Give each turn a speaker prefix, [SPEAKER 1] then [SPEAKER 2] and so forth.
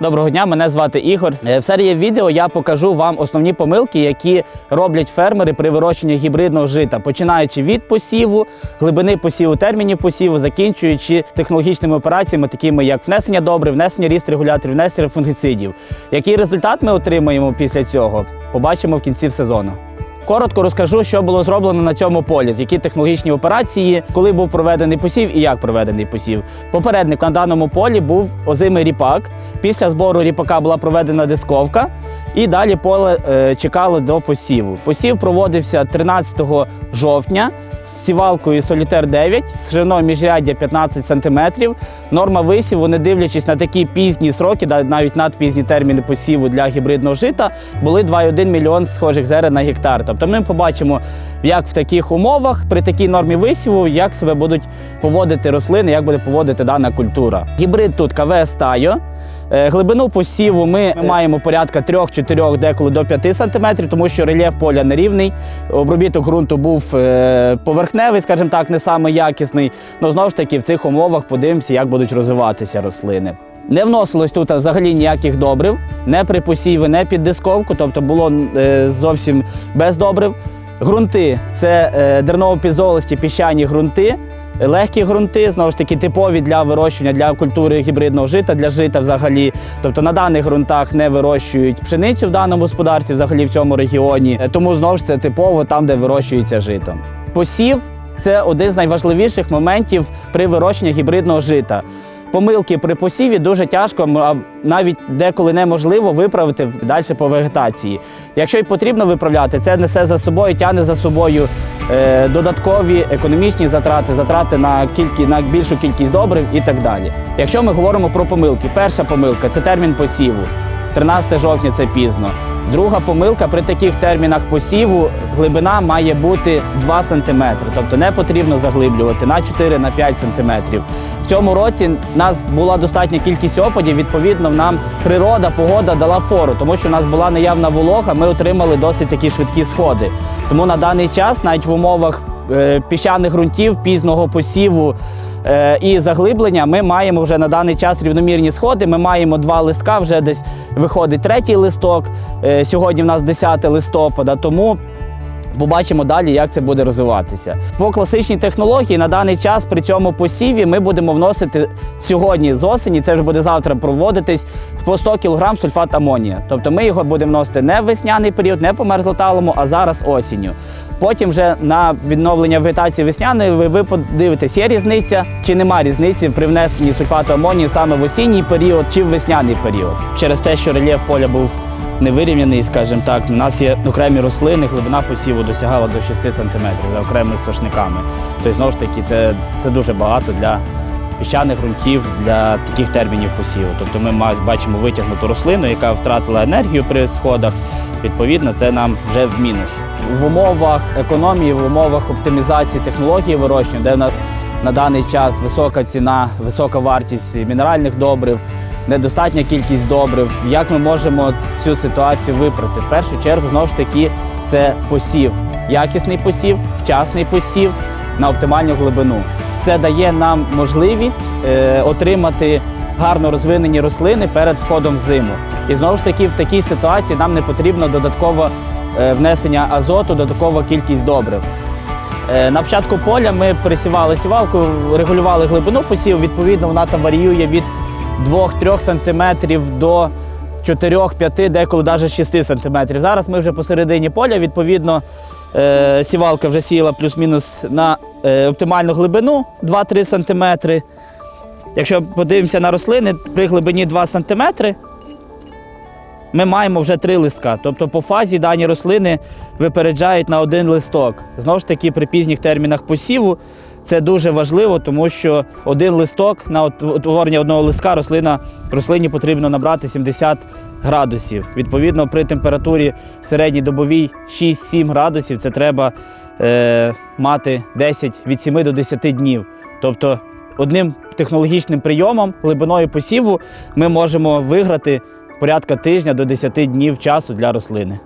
[SPEAKER 1] Доброго дня, мене звати Ігор. Е, В серії відео я покажу вам основні помилки, які роблять фермери при вирощуванні гібридного жита, починаючи від посіву, глибини посіву, термінів посіву, закінчуючи технологічними операціями, такими як внесення добрив, внесення ріст регуляторів, внесення фунгіцидів. Який результат ми отримаємо після цього, побачимо в кінці сезону. Коротко розкажу, що було зроблено на цьому полі, які технологічні операції, коли був проведений посів і як проведений посів. Попередник на даному полі був озимий ріпак. Після збору ріпака була проведена дисковка, і далі поле е, чекало до посіву. Посів проводився 13 жовтня з сівалкою Солітер 9 з шириною міжряддя 15 см. Норма висіву, не дивлячись на такі пізні сроки, навіть надпізні терміни посіву для гібридного жита, були 2,1 мільйон схожих зерен на гектар. Тобто ми побачимо, як в таких умовах, при такій нормі висіву, як себе будуть поводити рослини, як буде поводити дана культура. Гібрид тут КВС Тайо. Е, Глибину посіву ми маємо порядка 3-4, деколи до 5 см, тому що рельєф поля нерівний. Обробіток ґрунту був е, поверхневий, скажімо так, не саме якісний. Ну знову ж таки, в цих умовах подивимося, як будуть розвиватися рослини. Не вносилось тут взагалі ніяких добрив, не при посіві, не під дисковку, тобто було е, зовсім без добрив. Грунти це е, дерново-підзолисті піщані ґрунти. Легкі ґрунти, знову ж таки, типові для вирощування для культури гібридного жита, для жита взагалі. Тобто на даних ґрунтах не вирощують пшеницю в даному господарстві, взагалі в цьому регіоні. Е, Тому знову ж це типово там, де вирощується жито. Посів це один з найважливіших моментів при вирощенні гібридного жита. Помилки при посіві дуже тяжко, а навіть деколи неможливо виправити далі по вегетації. Якщо й потрібно виправляти, це несе за собою, тягне за собою е, додаткові економічні затрати, затрати на кількі, на більшу кількість добрив і так далі. Якщо ми говоримо про помилки, перша помилка це термін посіву. 13 жовтня це пізно. Друга помилка при таких термінах посіву глибина має бути 2 см, тобто не потрібно заглиблювати на 4 на 5 см. В цьому році нас була достатня кількість опадів. Відповідно, нам природа, погода дала фору, тому що в нас була наявна волога. Ми отримали досить такі швидкі сходи. Тому на даний час, навіть в умовах е, піщаних ґрунтів, пізного посіву. Е, і заглиблення ми маємо вже на даний час рівномірні сходи. Ми маємо два листка, вже десь виходить третій листок. Е, Сьогодні в нас 10 листопада, тому побачимо далі, як це буде розвиватися. По класичній технології на даний час при цьому посіві ми будемо вносити сьогодні з осені, це вже буде завтра проводитись по 100 кг сульфат амонія. Тобто ми його будемо вносити не в весняний період, не по мерзлоталому, а зараз осінню. Потім вже на відновлення вегетації весняної ви, ви подивитесь, є різниця чи нема різниці при внесенні сульфату амонії саме в осінній період чи в весняний період. Через те, що рельєф поля був невирівняний, скажімо так, у нас є окремі рослини, глибина посіву досягала до 6 см за окремими сошниками. Тобто, знову ж таки, це, це дуже багато для піщаних ґрунтів для таких термінів посіву. Тобто ми бачимо витягнуту рослину, яка втратила енергію при сходах. Відповідно, це нам вже в мінус. В умовах економії, в умовах оптимізації технології вирощування, де в нас на даний час висока ціна, висока вартість мінеральних добрив, недостатня кількість добрив. Як ми можемо цю ситуацію виправити? В першу чергу, знову ж таки, це посів, якісний посів, вчасний посів на оптимальну глибину. Це дає нам можливість е, отримати гарно розвинені рослини перед входом в зиму. І знову ж таки, в такій ситуації нам не потрібно додаткове е, внесення азоту, додаткова кількість добрив. Е, На початку поля ми присівали сівалку, регулювали глибину посіву. Відповідно, вона там варіює від 2-3 см до 4-5, деколи навіть 6 см. Зараз ми вже посередині поля, відповідно, е, сівалка вже сіяла плюс-мінус на е, оптимальну глибину 2-3 см. Якщо подивимося на рослини, при глибині 2 см ми маємо вже три листка. Тобто по фазі дані рослини випереджають на один листок. Знову ж таки, при пізніх термінах посіву це дуже важливо, тому що один листок на утворення одного листка рослина, рослині потрібно набрати 70 градусів. Відповідно, при температурі середній добовій 6-7 градусів це треба е, мати 10, від 7 до 10 днів. Тобто одним технологічним прийомом глибиною посіву ми можемо виграти порядка тижня до 10 днів часу для рослини.